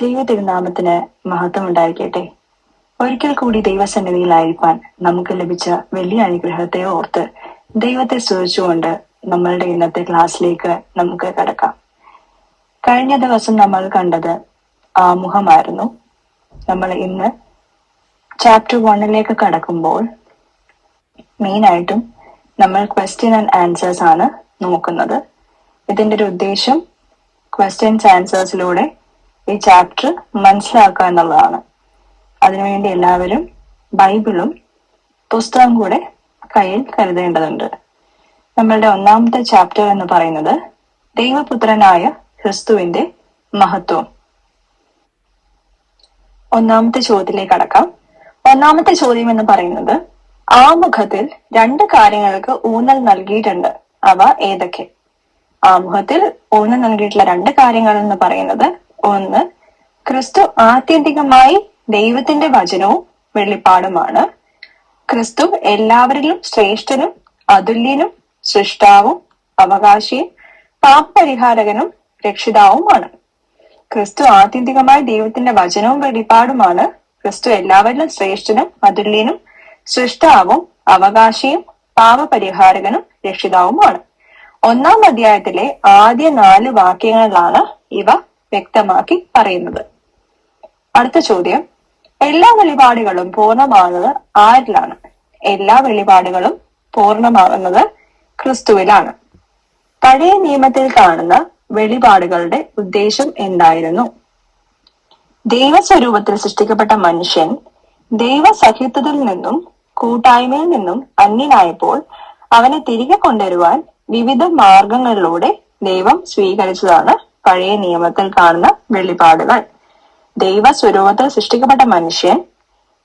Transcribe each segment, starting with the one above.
ദൈവ തിരുനാമത്തിന് മഹത്വം ഉണ്ടായിരിക്കട്ടെ ഒരിക്കൽ കൂടി ദൈവസന്നിധിയിലായിരിക്കാൻ നമുക്ക് ലഭിച്ച വലിയ അനുഗ്രഹത്തെ ഓർത്ത് ദൈവത്തെ സ്തുതിച്ചുകൊണ്ട് നമ്മളുടെ ഇന്നത്തെ ക്ലാസ്സിലേക്ക് നമുക്ക് കടക്കാം. കഴിഞ്ഞ ദിവസം നമ്മൾ കണ്ടത് ആമുഖമായിരുന്നു. നമ്മൾ ഇന്ന് ചാപ്റ്റർ വണ്ണിലേക്ക് കടക്കുമ്പോൾ മെയിൻ ആയിട്ടും നമ്മൾ ക്വസ്റ്റ്യൻ ആൻഡ് ആൻസേഴ്സ് ആണ് നോക്കുന്നത്. ഇതിന്റെ ഒരു ഉദ്ദേശം ക്വസ്റ്റ്യൻസ് ആൻസേഴ്സിലൂടെ ഈ ചാപ്റ്റർ മനസ്സിലാക്കുക എന്നുള്ളതാണ് അതിനുവേണ്ടി എല്ലാവരും ബൈബിളും പുസ്തകം കൂടെ കയ്യിൽ കരുതേണ്ടതുണ്ട്. നമ്മളുടെ ഒന്നാമത്തെ ചാപ്റ്റർ എന്ന് പറയുന്നത് ദൈവപുത്രനായ ക്രിസ്തുവിന്റെ മഹത്വം. ഒന്നാമത്തെ ചോദ്യത്തിലേക്ക് അടക്കാം ഒന്നാമത്തെ ചോദ്യം എന്ന് പറയുന്നത് ആമുഖത്തിൽ രണ്ട് കാര്യങ്ങൾക്ക് ഊന്നൽ നൽകിയിട്ടുണ്ട്. അവ ഏതൊക്കെ? ആമുഖത്തിൽ ഊന്നൽ നൽകിയിട്ടുള്ള രണ്ട് കാര്യങ്ങൾ എന്ന് പറയുന്നത് ഒന്ന്. ക്രിസ്തു ആത്യന്തികമായി ദൈവത്തിന്റെ വചനവും വെളിപ്പാടുമാണ്. ക്രിസ്തു എല്ലാവരിലും ശ്രേഷ്ഠനും അതുല്യനും സൃഷ്ടാവും അവകാശിയും പാപപരിഹാരകനും രക്ഷിതാവുമാണ്. ക്രിസ്തു ആത്യന്തികമായി ദൈവത്തിന്റെ വചനവും വെളിപ്പാടുമാണ്. ക്രിസ്തു എല്ലാവരിലും ശ്രേഷ്ഠനും അതുല്യനും സൃഷ്ടാവും അവകാശിയും പാപപരിഹാരകനും രക്ഷിതാവുമാണ്. ഒന്നാം അധ്യായത്തിലെ ആദ്യ നാല് വാക്യങ്ങളിലാണ് ഇവ വ്യക്തമാക്കി പറയുന്നത്. അടുത്ത ചോദ്യം. എല്ലാ വെളിപാടുകളും പൂർണമാകുന്നത് ആരിലാണ്? എല്ലാ വെളിപാടുകളും പൂർണമാകുന്നത് ക്രിസ്തുവിലാണ്. പഴയ നിയമത്തിൽ കാണുന്ന വെളിപാടുകളുടെ ഉദ്ദേശം എന്തായിരുന്നു? ദൈവസ്വരൂപത്തിൽ സൃഷ്ടിക്കപ്പെട്ട മനുഷ്യൻ ദൈവസഹിത്വത്തിൽ നിന്നും കൂട്ടായ്മയിൽ നിന്നും അന്യനായപ്പോൾ അവനെ തിരികെ കൊണ്ടുവരുവാൻ വിവിധ മാർഗങ്ങളിലൂടെ ദൈവം സ്വീകരിച്ചതാണ് പഴയ നിയമത്തിൽ കാണുന്ന വെളിപാടുകൾ. ദൈവ സ്വരൂപത്തിൽ സൃഷ്ടിക്കപ്പെട്ട മനുഷ്യൻ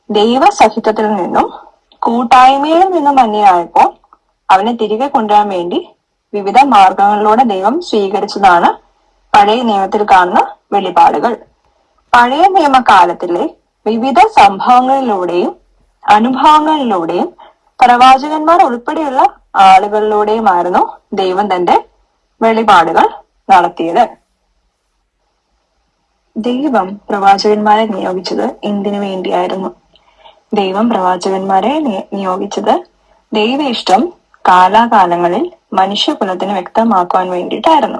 ദൈവസഹിതത്തിൽ നിന്നും കൂട്ടായ്മയിൽ നിന്നും അന്യനായപ്പോൾ അവനെ തിരികെ കൊണ്ടുവരാൻ വേണ്ടി വിവിധ മാർഗങ്ങളിലൂടെ ദൈവം സ്വീകരിച്ചതാണ് പഴയ നിയമത്തിൽ കാണുന്ന വെളിപാടുകൾ. പഴയ നിയമകാലത്തിലെ വിവിധ സംഭവങ്ങളിലൂടെയും അനുഭവങ്ങളിലൂടെയും പ്രവാചകന്മാർ ഉൾപ്പെടെയുള്ള ആളുകളിലൂടെയുമായിരുന്നു ദൈവം തന്റെ വെളിപാടുകൾ നടത്തിയത്. ദൈവം പ്രവാചകന്മാരെ നിയോഗിച്ചത് എന്തിനു വേണ്ടിയായിരുന്നു? ദൈവം പ്രവാചകന്മാരെ നിയോഗിച്ചത് ദൈവ ഇഷ്ടം കാലാകാലങ്ങളിൽ മനുഷ്യകുലത്തിന് വ്യക്തമാക്കുവാൻ വേണ്ടിയിട്ടായിരുന്നു.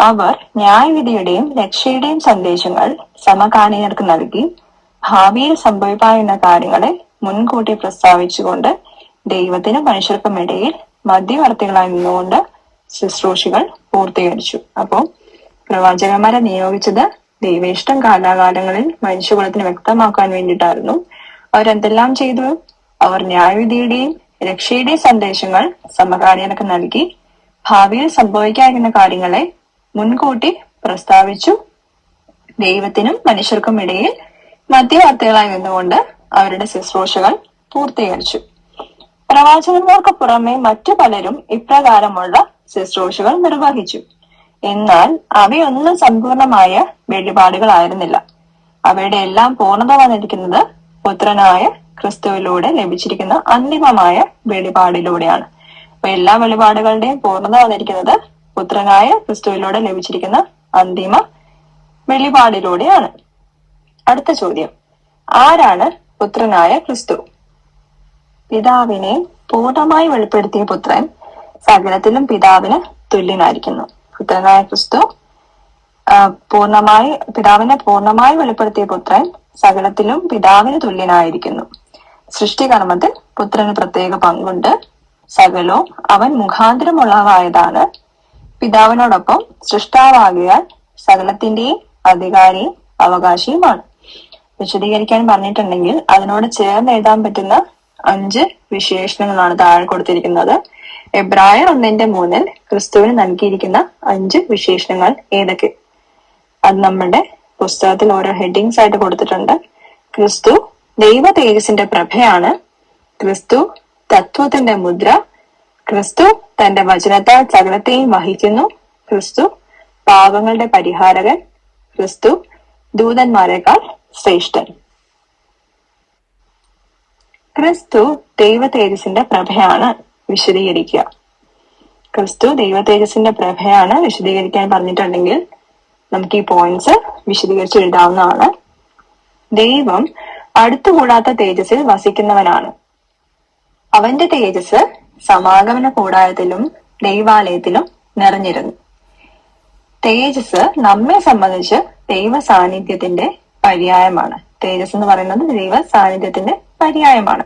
അവർ ന്യായവിധിയുടെയും രക്ഷയുടെയും സന്ദേശങ്ങൾ സമകാലീനർക്ക് നൽകി ഭാവിയിൽ സംഭവിക്കാവുന്ന കാര്യങ്ങളെ മുൻകൂട്ടി പ്രസ്താവിച്ചുകൊണ്ട് ദൈവത്തിന് മനുഷ്യർക്കും ഇടയിൽ മധ്യവർത്തികളായി നിന്നുകൊണ്ട് ശുശ്രൂഷകൾ പൂർത്തീകരിച്ചു. അപ്പോൾ പ്രവാചകന്മാരെ നിയോഗിച്ചത് ദൈവേഷ്ടം കാലാകാലങ്ങളിൽ മനുഷ്യകുലത്തിന് വ്യക്തമാക്കാൻ വേണ്ടിയിട്ടായിരുന്നു. അവരെന്തെല്ലാം ചെയ്തു? അവർ ന്യായവിധിയുടെയും രക്ഷയുടെയും സന്ദേശങ്ങൾ സമകാലീനക്ക് നൽകി. ഭാവിയിൽ സംഭവിക്കാതിരുന്ന കാര്യങ്ങളെ മുൻകൂട്ടി പ്രസ്താവിച്ചു. ദൈവത്തിനും മനുഷ്യർക്കും ഇടയിൽ മധ്യവർത്തികളായി നിന്നുകൊണ്ട് അവരുടെ ശുശ്രൂഷകൾ പൂർത്തീകരിച്ചു. പ്രവാചകന്മാർക്ക് പുറമെ മറ്റു പലരും ഇപ്രകാരമുള്ള ശുശ്രൂഷകൾ നിർവഹിച്ചു. എന്നാൽ അവയൊന്നും സമ്പൂർണമായ വെളിപാടുകളായിരുന്നില്ല. അവയുടെ എല്ലാം പൂർണത വന്നിരിക്കുന്നത് പുത്രനായ ക്രിസ്തുവിലൂടെ ലഭിച്ചിരിക്കുന്ന അന്തിമമായ വെളിപാടിലൂടെയാണ്. അപ്പൊ എല്ലാ വെളിപാടുകളുടെയും പൂർണത വന്നിരിക്കുന്നത് പുത്രനായ ക്രിസ്തുവിലൂടെ ലഭിച്ചിരിക്കുന്ന അന്തിമ വെളിപാടിലൂടെയാണ്. അടുത്ത ചോദ്യം. ആരാണ് പുത്രനായ ക്രിസ്തു? പിതാവിനെ പൂർണമായി വെളിപ്പെടുത്തിയ പുത്രൻ സകലത്തിലും പിതാവിന് തുല്യനായിരിക്കുന്നു. പുത്രനായ ക്രിസ്തു പൂർണമായി പിതാവിനെ പൂർണമായി വെളിപ്പെടുത്തിയ പുത്രൻ സകലത്തിലും പിതാവിന് തുല്യനായിരിക്കുന്നു. സൃഷ്ടികർമ്മത്തിൽ പുത്രന് പ്രത്യേക പങ്കുണ്ട്. സകലവും അവൻ മുഖാന്തരമുള്ളതായതാണ്. പിതാവിനോടൊപ്പം സൃഷ്ടാവാകിയാൽ സകലത്തിന്റെയും അധികാരിയും അവകാശിയുമാണ്. വിശദീകരിക്കാൻ പറഞ്ഞിട്ടുണ്ടെങ്കിൽ അതിനോട് ചേർന്ന് എഴുതാൻ പറ്റുന്ന അഞ്ച് വിശേഷണങ്ങളാണ് താഴെ കൊടുത്തിരിക്കുന്നത്. എബ്രായർ ഒന്നിന്റെ മൂന്നിൽ ക്രിസ്തുവിന് നൽകിയിരിക്കുന്ന അഞ്ച് വിശേഷണങ്ങൾ ഏതൊക്കെ? അത് നമ്മുടെ പുസ്തകത്തിൽ ഓരോ ഹെഡിങ്സ് ആയിട്ട് കൊടുത്തിട്ടുണ്ട്. ക്രിസ്തു ദൈവ തേജസിന്റെ പ്രഭയാണ്. ക്രിസ്തു തത്വത്തിന്റെ മുദ്ര. ക്രിസ്തു തന്റെ വചനത്താൽ സകലത്തെയും വഹിക്കുന്നു. ക്രിസ്തു പാപങ്ങളുടെ പരിഹാരകൻ. ക്രിസ്തു ദൂതന്മാരെക്കാൾ ശ്രേഷ്ഠൻ. ക്രിസ്തു ദൈവ തേജസിന്റെ പ്രഭയാണ്. വിശദീകരിക്കുക. ക്രിസ്തു ദൈവ തേജസിന്റെ പ്രഭയാണ് വിശദീകരിക്കാൻ പറഞ്ഞിട്ടുണ്ടെങ്കിൽ നമുക്ക് ഈ പോയിന്റ്സ് വിശദീകരിച്ച് എഴുതാവുന്നതാണ് ദൈവം അടുത്തുകൂടാത്ത തേജസ്സിൽ വസിക്കുന്നവനാണ്. അവന്റെ തേജസ് സമാഗമന കൂടാരത്തിലും ദൈവാലയത്തിലും നിറഞ്ഞിരുന്നു. തേജസ് നമ്മെ സംബന്ധിച്ച് ദൈവ സാന്നിധ്യത്തിന്റെ പര്യായമാണ്. തേജസ് എന്ന് പറയുന്നത് ദൈവ സാന്നിധ്യത്തിന്റെ പര്യായമാണ്.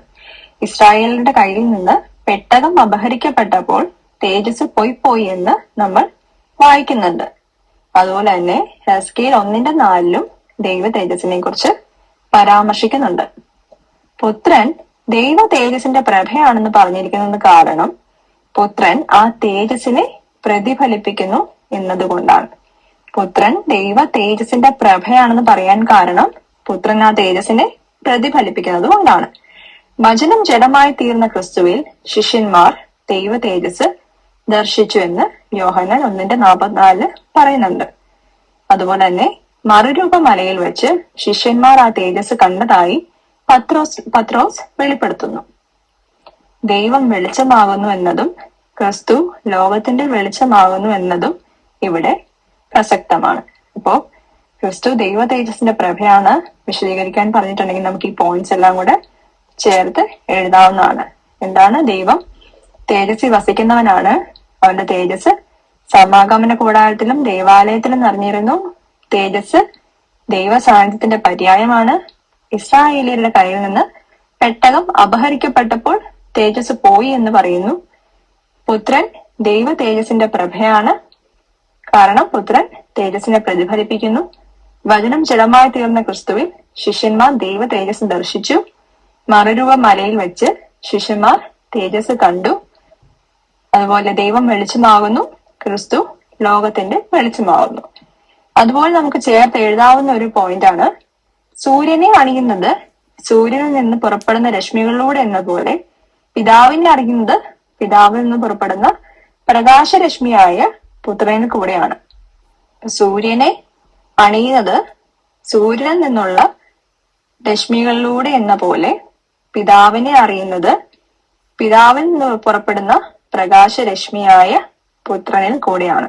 ഇസ്രായേലിന്റെ കയ്യിൽ നിന്ന് പെട്ടകം അപഹരിക്കപ്പെട്ടപ്പോൾ തേജസ് പോയി പോയി എന്ന് നമ്മൾ വായിക്കുന്നുണ്ട്. അതുപോലെ തന്നെ ഹെസ്കേൽ ഒന്നിന്റെ നാലിലും ദൈവ തേജസിനെ കുറിച്ച് പരാമർശിക്കുന്നുണ്ട്. പുത്രൻ ദൈവ തേജസിന്റെ പ്രഭയാണെന്ന് പറഞ്ഞിരിക്കുന്നത് കാരണം പുത്രൻ ആ തേജസിനെ പ്രതിഫലിപ്പിക്കുന്നു എന്നതുകൊണ്ടാണ്. പുത്രൻ ദൈവ തേജസിന്റെ പ്രഭയാണെന്ന് പറയാൻ കാരണം പുത്രൻ ആ തേജസിനെ പ്രതിഫലിപ്പിക്കുന്നത് കൊണ്ടാണ് വചനം ജഡമായി തീർന്ന ക്രിസ്തുവിൽ ശിഷ്യന്മാർ ദൈവ തേജസ് ദർശിച്ചു എന്ന് യോഹനൻ ഒന്നിന്റെ നാൽപ്പത്തിനാലിൽ പറയുന്നുണ്ട്. അതുപോലെ തന്നെ മറുരൂപ മലയിൽ വെച്ച് ശിഷ്യന്മാർ ആ തേജസ് കണ്ടതായി പത്രോസ് പത്രോസ് വെളിപ്പെടുത്തുന്നു. ദൈവം വെളിച്ചമാകുന്നു എന്നതും ക്രിസ്തു ലോകത്തിന്റെ വെളിച്ചമാകുന്നു എന്നതും ഇവിടെ പ്രസക്തമാണ്. അപ്പോ ക്രിസ്തു ദൈവ തേജസിന്റെ പ്രഭയാണ് വിശദീകരിക്കാൻ പറഞ്ഞിട്ടുണ്ടെങ്കിൽ നമുക്ക് ഈ പോയിന്റ്സ് എല്ലാം കൂടെ ചേർത്ത് എഴുതാവുന്നതാണ്. എന്താണ്? ദൈവം തേജസ്സിൽ വസിക്കുന്നവനാണ്. അവന്റെ തേജസ് സമാഗമന കൂടാരത്തിലും ദേവാലയത്തിലും നിറഞ്ഞിരുന്നു. തേജസ് ദൈവ സാന്നിധ്യത്തിന്റെ പര്യായമാണ്. ഇസ്രായേലിയരുടെ കയ്യിൽ നിന്ന് പെട്ടകം അപഹരിക്കപ്പെട്ടപ്പോൾ തേജസ് പോയി എന്ന് പറയുന്നു. പുത്രൻ ദൈവ തേജസിന്റെ പ്രഭയാണ്. കാരണം പുത്രൻ തേജസ്സിനെ പ്രതിഫലിപ്പിക്കുന്നു. വചനം ജലമായി തീർന്ന ക്രിസ്തുവിൽ ശിഷ്യന്മാർ ദൈവ തേജസ് ദർശിച്ചു. മറുരൂപ മലയിൽ വെച്ച് ശിഷ്യന്മാർ തേജസ് കണ്ടു. അതുപോലെ ദൈവം വെളിച്ചമാകുന്നു ക്രിസ്തു ലോകത്തിന്റെ വെളിച്ചമാകുന്നു. അതുപോലെ നമുക്ക് ചേർത്ത് എഴുതാവുന്ന ഒരു പോയിന്റ് ആണ് സൂര്യനെ അണിയുന്നത് സൂര്യനിൽ നിന്ന് പുറപ്പെടുന്ന രശ്മികളിലൂടെ എന്നപോലെ പിതാവിനെ അറിയുന്നത് പിതാവിൽ നിന്ന് പുറപ്പെടുന്ന പ്രകാശരശ്മിയായ പുത്രന് കൂടെയാണ്. സൂര്യനെ അണിയുന്നത് സൂര്യനിൽ നിന്നുള്ള രശ്മികളിലൂടെ എന്ന പോലെ പിതാവിനെ അറിയുന്നത് പിതാവിൽ നിന്ന് പുറപ്പെടുന്ന പ്രകാശരശ്മിയായ പുത്രനിൽ കൂടെയാണ്.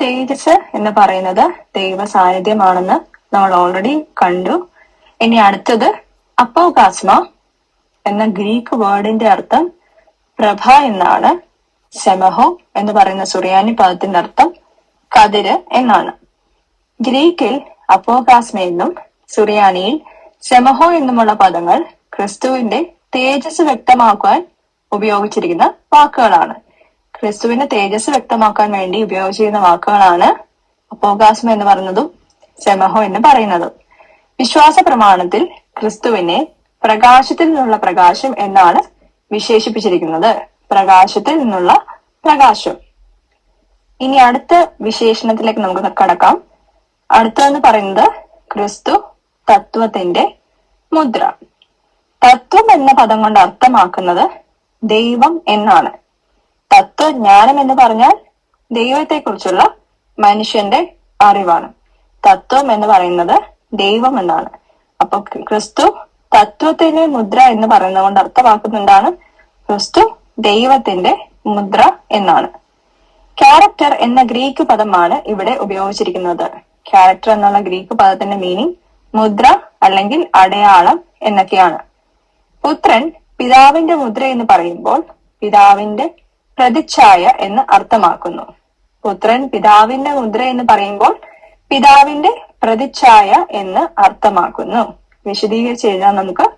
തേജസ് എന്ന് പറയുന്നത് ദൈവ സാന്നിധ്യമാണെന്ന് നമ്മൾ ഓൾറെഡി കണ്ടു. ഇനി അടുത്തത് അപ്പോകാസ്മ എന്ന ഗ്രീക്ക് വേർഡിന്റെ അർത്ഥം പ്രഭ എന്നാണ്. സെമഹോ എന്ന് പറയുന്ന സുറിയാനി പദത്തിന്റെ അർത്ഥം കതിര് എന്നാണ്. ഗ്രീക്കിൽ അപ്പോകാസ്മ എന്നും സുറിയാനിയിൽ സെമഹോ എന്നുമുള്ള പദങ്ങൾ ക്രിസ്തുവിന്റെ തേജസ് വ്യക്തമാക്കുവാൻ ഉപയോഗിച്ചിരിക്കുന്ന വാക്കുകളാണ്. ക്രിസ്തുവിന്റെ തേജസ് വ്യക്തമാക്കാൻ വേണ്ടി ഉപയോഗിച്ചിരുന്ന വാക്കുകളാണ് അപ്പോകാസ്മ എന്ന് പറയുന്നതും സെമഹോ എന്ന് പറയുന്നതും. വിശ്വാസ പ്രമാണത്തിൽ ക്രിസ്തുവിനെ പ്രകാശത്തിൽ നിന്നുള്ള പ്രകാശം എന്നാണ് വിശേഷിപ്പിച്ചിരിക്കുന്നത്. പ്രകാശത്തിൽ നിന്നുള്ള പ്രകാശം. ഇനി അടുത്ത വിശേഷണത്തിലേക്ക് നമുക്ക് കടക്കാം. അടുത്തതെന്ന് പറയുന്നത് ക്രിസ്തു തത്വത്തിന്റെ മുദ്ര. തത്വം എന്ന പദം കൊണ്ട് അർത്ഥമാക്കുന്നത് ദൈവം എന്നാണ്. തത്വജ്ഞാനം എന്ന് പറഞ്ഞാൽ ദൈവത്തെക്കുറിച്ചുള്ള മനുഷ്യന്റെ അറിവാണ്. തത്വം എന്ന് പറയുന്നത് ദൈവം എന്നാണ്. അപ്പൊ ക്രിസ്തു തത്വത്തിന്റെ മുദ്ര എന്ന് പറയുന്നത് കൊണ്ട് അർത്ഥമാക്കുന്നുണ്ടാണ് ക്രിസ്തു ദൈവത്തിന്റെ മുദ്ര എന്നാണ്. ക്യാരക്ടർ എന്ന ഗ്രീക്ക് പദമാണ് ഇവിടെ ഉപയോഗിച്ചിരിക്കുന്നത്. ക്യാരക്ടർ എന്നുള്ള ഗ്രീക്ക് പദത്തിന്റെ മീനിങ് മുദ്ര അല്ലെങ്കിൽ അടയാളം എന്നൊക്കെയാണ്. പുത്രൻ പിതാവിന്റെ മുദ്ര എന്ന് പറയുമ്പോൾ പിതാവിന്റെ പ്രതിച്ഛായ എന്ന് അർത്ഥമാക്കുന്നു. പുത്രൻ പിതാവിന്റെ മുദ്ര എന്ന് പറയുമ്പോൾ പിതാവിന്റെ പ്രതിച്ഛായ എന്ന് അർത്ഥമാക്കുന്നു. വിശദീകരിച്ച് എഴുതാൻ നമുക്ക്.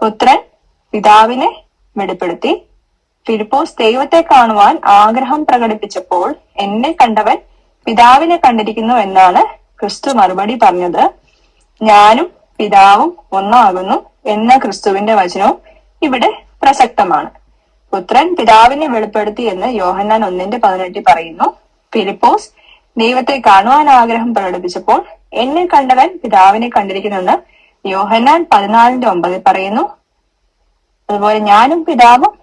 പുത്രൻ പിതാവിനെ വെളിപ്പെടുത്തി. ഫിലിപ്പോസ് ദൈവത്തെ കാണുവാൻ ആഗ്രഹം പ്രകടിപ്പിച്ചപ്പോൾ എന്നെ കണ്ടവൻ പിതാവിനെ കണ്ടിരിക്കുന്നു എന്നാണ് ക്രിസ്തു മറുപടി പറഞ്ഞത്. ഞാനും പിതാവും ഒന്നാകുന്നു എന്ന ക്രിസ്തുവിന്റെ വചനവും ഇവിടെ പ്രസക്തമാണ്. പുത്രൻ പിതാവിനെ വെളിപ്പെടുത്തി എന്ന് യോഹന്നാൻ ഒന്നിന്റെ പതിനെട്ടിൽ പറയുന്നു ഫിലിപ്പോസ് ദൈവത്തെ കാണുവാൻ ആഗ്രഹം പ്രകടിപ്പിച്ചപ്പോൾ എന്നെ കണ്ടവൻ പിതാവിനെ കണ്ടിരിക്കുന്നെന്ന് യോഹന്നാൻ പതിനാലിന്റെ ഒമ്പതിൽ പറയുന്നു. അതുപോലെ ഞാനും പിതാവും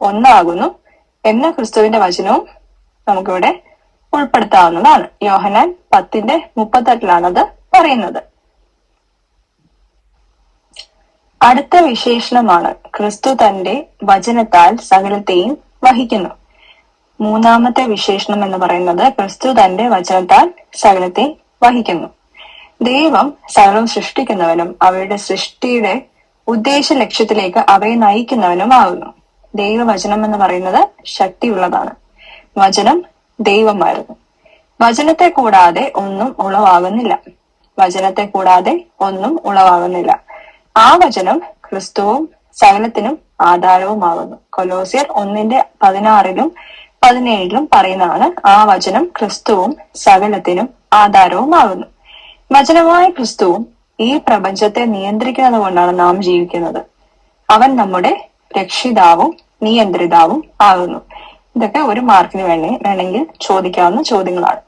ഒന്നാകുന്നു എന്ന ക്രിസ്തുവിന്റെ വചനവും നമുക്കിവിടെ ഉൾപ്പെടുത്താവുന്നതാണ്. യോഹനാൻ പത്തിന്റെ മുപ്പത്തെട്ടിലാണത് പറയുന്നത്. അടുത്ത വിശേഷണമാണ് ക്രിസ്തു തന്റെ വചനത്താൽ സകലത്തെയും വഹിക്കുന്നു. മൂന്നാമത്തെ വിശേഷണം എന്ന് പറയുന്നത് ക്രിസ്തു തന്റെ വചനത്താൽ സകലത്തെ വഹിക്കുന്നു. ദൈവം സകലം സൃഷ്ടിക്കുന്നവനും അവയുടെ സൃഷ്ടിയുടെ ഉദ്ദേശ ലക്ഷ്യത്തിലേക്ക് അവയെ നയിക്കുന്നവനും ആകുന്നു ദൈവവചനം എന്ന് പറയുന്നത് ശക്തിയുള്ളതാണ്. വചനം ദൈവമായിരുന്നു. വചനത്തെ കൂടാതെ ഒന്നും ഉളവാകുന്നില്ല. വചനത്തെ കൂടാതെ ഒന്നും ഉളവാകുന്നില്ല. ആ വചനം ക്രിസ്തുവും സകലത്തിനും ആധാരവുമാകുന്നു. കൊലോസിയർ ഒന്നിന്റെ പതിനാറിലും പതിനേഴിലും പറയുന്നതാണ് ആ വചനം ക്രിസ്തുവും സകലത്തിനും ആധാരവുമാകുന്നു. വചനമായ ക്രിസ്തുവും ഈ പ്രപഞ്ചത്തെ നിയന്ത്രിക്കുന്നത് കൊണ്ടാണ് നാം ജീവിക്കുന്നത്. അവൻ നമ്മുടെ രക്ഷിതാവും നിയന്ത്രിതാവും ആകുന്നു. ഇതൊക്കെ ഒരു മാർക്കിന് വേണ്ടി വേണമെങ്കിൽ ചോദിക്കാവുന്ന ചോദ്യങ്ങളാണ്.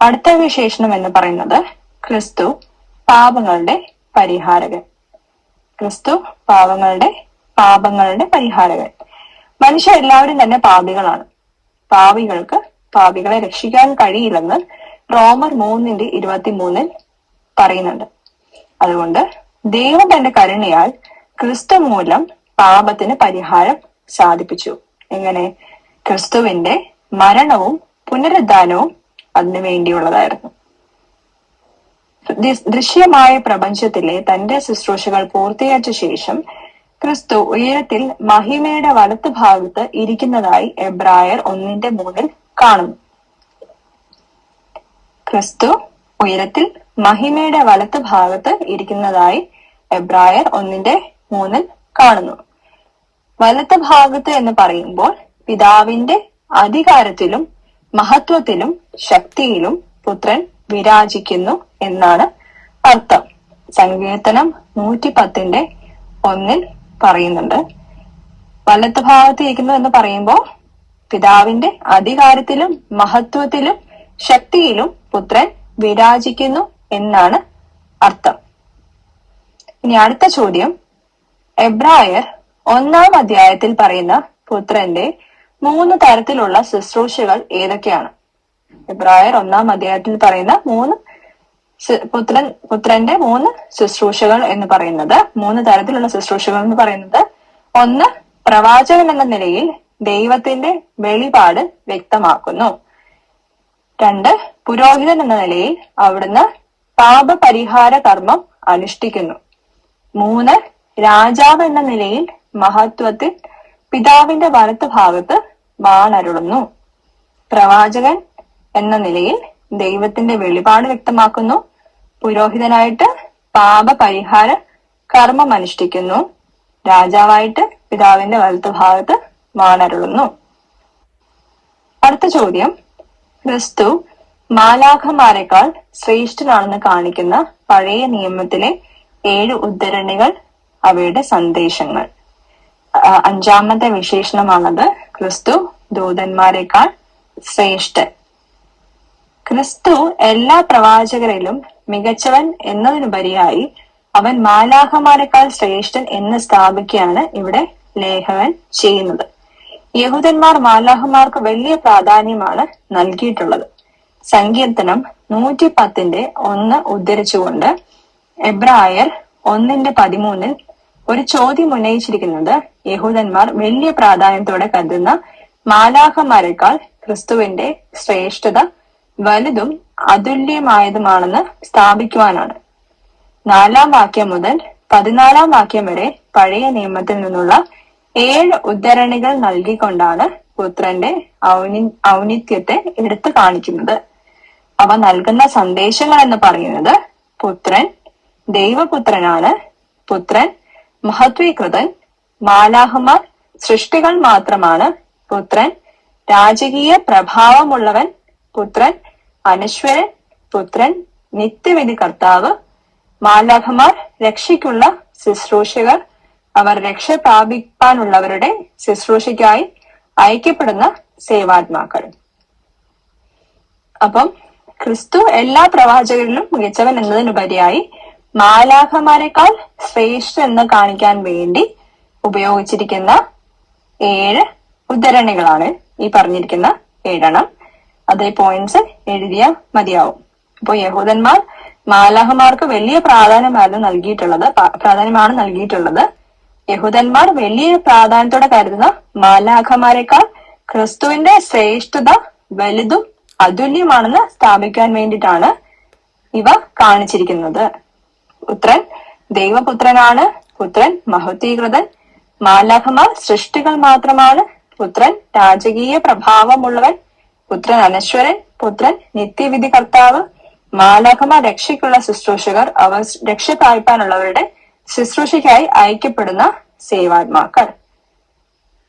അടുത്ത വിശേഷണം എന്ന് പറയുന്നത് ക്രിസ്തു പാപങ്ങളുടെ പരിഹാരകൻ. ക്രിസ്തു പാപങ്ങളുടെ പാപങ്ങളുടെ പരിഹാരകൻ. മനുഷ്യർ എല്ലാവരും തന്നെ പാപികളാണ്. പാപികൾക്ക് പാപികളെ രക്ഷിക്കാൻ കഴിയില്ലെന്ന് റോമർ മൂന്നിന്റെ ഇരുപത്തിമൂന്നിൽ പറയുന്നുണ്ട്. അതുകൊണ്ട് ദൈവം തന്റെ കരുണയാൽ ക്രിസ്തു മൂലം പാപത്തിന് പരിഹാരം സാധിപ്പിച്ചു. എങ്ങനെ? ക്രിസ്തുവിന്റെ മരണവും പുനരുദ്ധാനവും അതിനു വേണ്ടിയുള്ളതായിരുന്നു. ദൃശ്യമായ പ്രപഞ്ചത്തിലെ തന്റെ ശുശ്രൂഷകൾ പൂർത്തിയാച്ച ശേഷം ക്രിസ്തു ഉയരത്തിൽ മഹിമയുടെ വലത്ത് ഭാഗത്ത് ഇരിക്കുന്നതായി എബ്രായർ ഒന്നിന്റെ മൂന്നിൽ കാണുന്നു. ക്രിസ്തു ഉയരത്തിൽ മഹിമയുടെ വലത്ത് ഭാഗത്ത് ഇരിക്കുന്നതായി എബ്രായർ ഒന്നിന്റെ മൂന്നിൽ കാണുന്നു. വലത്ത് ഭാഗത്ത് എന്ന് പറയുമ്പോൾ പിതാവിന്റെ അധികാരത്തിലും മഹത്വത്തിലും ശക്തിയിലും പുത്രൻ വിരാജിക്കുന്നു എന്നാണ് അർത്ഥം. സങ്കീർത്തനം നൂറ്റി പത്തിന്റെ ഒന്നിൽ പറയുന്നുണ്ട്. വലത്ത് ഭാഗത്ത് ഇരിക്കുന്നു എന്ന് പറയുമ്പോൾ പിതാവിന്റെ അധികാരത്തിലും മഹത്വത്തിലും ശക്തിയിലും പുത്രൻ വിരാജിക്കുന്നു എന്നാണ് അർത്ഥം. ഇനി അടുത്ത ചോദ്യം. എബ്രായർ ഒന്നാം അധ്യായത്തിൽ പറയുന്ന പുത്രന്റെ മൂന്ന് തരത്തിലുള്ള ശുശ്രൂഷകൾ ഏതൊക്കെയാണ്? എബ്രായർ ഒന്നാം അധ്യായത്തിൽ പറയുന്ന മൂന്ന് പുത്രൻ പുത്രന്റെ മൂന്ന് ശുശ്രൂഷകൾ എന്ന് പറയുന്നത്. മൂന്ന് തരത്തിലുള്ള ശുശ്രൂഷകൾ എന്ന് പറയുന്നത് ഒന്ന് പ്രവാചകൻ എന്ന നിലയിൽ ദൈവത്തിന്റെ വെളിപാട് വ്യക്തമാക്കുന്നു. രണ്ട് പുരോഹിതൻ എന്ന നിലയിൽ അവിടുന്ന് പാപപരിഹാര കർമ്മം അനുഷ്ഠിക്കുന്നു. മൂന്ന് രാജാവ് എന്ന നിലയിൽ മഹത്വത്തിൽ പിതാവിന്റെ വലത്ത് ഭാഗത്ത് വാണരുളുന്നു പ്രവാചകൻ എന്ന നിലയിൽ ദൈവത്തിന്റെ വെളിപാട് വ്യക്തമാക്കുന്നു. പുരോഹിതനായിട്ട് പാപപരിഹാര കർമ്മം അനുഷ്ഠിക്കുന്നു. രാജാവായിട്ട് പിതാവിന്റെ വലത്തു ഭാഗത്ത് വാണരുളുന്നു. അടുത്ത ചോദ്യം. ക്രിസ്തു മാലാഖമാരെക്കാൾ ശ്രേഷ്ഠനാണെന്ന് കാണിക്കുന്ന പഴയ നിയമത്തിലെ ഏഴ് ഉദ്ധരണികൾ അവയുടെ സന്ദേശങ്ങൾ. അഞ്ചാമത്തെ വിശേഷണമാണത്. ക്രിസ്തു ദൂതന്മാരെക്കാൾ ശ്രേഷ്ഠൻ. ക്രിസ്തു എല്ലാ പ്രവാചകരിലും മികച്ചവൻ എന്നതിനുപരിയായി അവൻ മാലാഖമാരെക്കാൾ ശ്രേഷ്ഠൻ എന്ന് സ്ഥാപിക്കുകയാണ് ഇവിടെ ലേഖകൻ ചെയ്യുന്നത്. യഹൂദന്മാർ മാലാഹമാർക്ക് വലിയ പ്രാധാന്യമാണ് നൽകിയിട്ടുള്ളത്. സങ്കീർത്തനം നൂറ്റി പത്തിന്റെ ഒന്ന് ഉദ്ധരിച്ചുകൊണ്ട് എബ്രായർ ഒന്നിന്റെ പതിമൂന്നിൽ ഒരു ചോദ്യം ഉന്നയിച്ചിരിക്കുന്നത് യഹൂദന്മാർ വലിയ പ്രാധാന്യത്തോടെ കരുതുന്ന മാലാഹമാരെക്കാൾ ക്രിസ്തുവിന്റെ ശ്രേഷ്ഠത വലുതും അതുല്യമായതുമാണെന്ന് സ്ഥാപിക്കുവാനാണ്. നാലാം വാക്യം മുതൽ പതിനാലാം വാക്യം വരെ പഴയ നിയമത്തിൽ നിന്നുള്ള ഏഴ് ഉദ്ധരണികൾ നൽകിക്കൊണ്ടാണ് പുത്രന്റെ ഔനി ഔന്നിത്യത്തെ എടുത്തു കാണിക്കുന്നത്. അവ നൽകുന്ന സന്ദേശങ്ങൾ എന്ന് പറയുന്നത് പുത്രൻ ദൈവപുത്രനാണ് പുത്രൻ മഹത്വീകൃതൻ മാലാഹമാർ സൃഷ്ടികൾ മാത്രമാണ് പുത്രൻ രാജകീയ പ്രഭാവമുള്ളവൻ പുത്രൻ അനശ്വരൻ പുത്രൻ നിത്യവിധി കർത്താവ് മാലാഖമാർ രക്ഷയ്ക്കുള്ള ശുശ്രൂഷകർ അവർ രക്ഷ പ്രാപിക്കാനുള്ളവരുടെ ശുശ്രൂഷയ്ക്കായി അയക്കപ്പെടുന്ന സേവാത്മാക്കൾ. അപ്പം ക്രിസ്തു എല്ലാ പ്രവാചകരിലും മികച്ചവൻ എന്നതിനുപരിയായി മാലാഖമാരെക്കാൾ ശ്രേഷ്ഠ എന്ന് കാണിക്കാൻ വേണ്ടി ഉപയോഗിച്ചിരിക്കുന്ന ഏഴ് ഉദ്ധരണികളാണ് ഈ പറഞ്ഞിരിക്കുന്ന ഏഴെണ്ണം. അതേ പോയിന്റ്സ് എഴുതിയ മതിയാവും. അപ്പോൾ യഹൂദന്മാർ മാലാഹമാർക്ക് വലിയ പ്രാധാന്യമായിരുന്നു നൽകിയിട്ടുള്ളത്. പ്രാധാന്യമാണ് നൽകിയിട്ടുള്ളത്. യഹൂദന്മാർ വലിയ പ്രാധാന്യത്തോടെ കരുതുന്ന മാലാഖമാരെക്കാൾ ക്രിസ്തുവിന്റെ ശ്രേഷ്ഠത വലുതും അതുല്യമാണെന്ന് സ്ഥാപിക്കാൻ വേണ്ടിയിട്ടാണ് ഇവ കാണിച്ചിരിക്കുന്നത്. പുത്രൻ ദൈവപുത്രനാണ്. പുത്രൻ മഹത്വീകൃതൻ. മാലാഖമാർ സൃഷ്ടികൾ മാത്രമാണ്. പുത്രൻ രാജകീയ പ്രഭാവമുള്ളവൻ. പുത്രൻ അനശ്വരൻ പുത്രൻ നിത്യവിധി കർത്താവ് മാലാഖമ രക്ഷയ്ക്കുള്ള ശുശ്രൂഷകർ അവർ രക്ഷ താഴ്ത്താനുള്ളവരുടെ ശുശ്രൂഷയ്ക്കായി അയക്കപ്പെടുന്ന സേവാത്മാക്കൾ.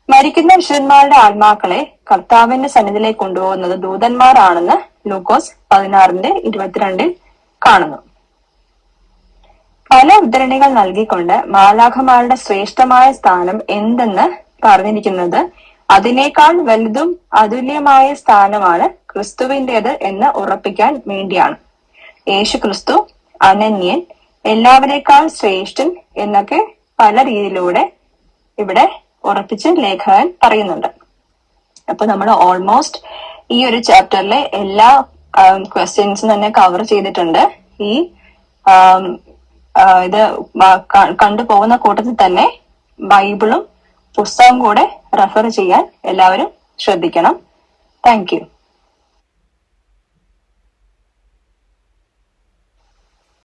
മരിക്കുന്ന വിശുദ്ധന്മാരുടെ ആത്മാക്കളെ കർത്താവിന്റെ സന്നിധിയിലേക്ക് കൊണ്ടുപോകുന്നത് ദൂതന്മാരാണെന്ന് ലൂക്കോസ് പതിനാറിന്റെ ഇരുപത്തിരണ്ടിൽ കാണുന്നു. പല ഉദ്ധരണികൾ നൽകിക്കൊണ്ട് മാലാഖമാരുടെ ശ്രേഷ്ഠമായ സ്ഥാനം എന്തെന്ന് പറഞ്ഞിരിക്കുന്നത് അതിനേക്കാൾ വലുതും അതുല്യമായ സ്ഥാനമാണ് ക്രിസ്തുവിന്റെത് എന്ന് ഉറപ്പിക്കാൻ വേണ്ടിയാണ്. യേശു ക്രിസ്തു അനന്യൻ എല്ലാവരേക്കാൾ ശ്രേഷ്ഠൻ എന്നൊക്കെ പല രീതിയിലൂടെ ഇവിടെ ഉറപ്പിച്ച് ലേഖകൻ പറയുന്നുണ്ട്. അപ്പൊ നമ്മൾ ഓൾമോസ്റ്റ് ഈ ഒരു ചാപ്റ്ററിലെ എല്ലാ ക്വസ്റ്റ്യൻസും തന്നെ കവർ ചെയ്തിട്ടുണ്ട്. ഈ ഇത് കണ്ടുപോകുന്ന കൂട്ടത്തിൽ തന്നെ ബൈബിളും പുസ്തകം കൂടെ റെഫർ ചെയ്യാൻ എല്ലാവരും ശ്രദ്ധിക്കണം. താങ്ക്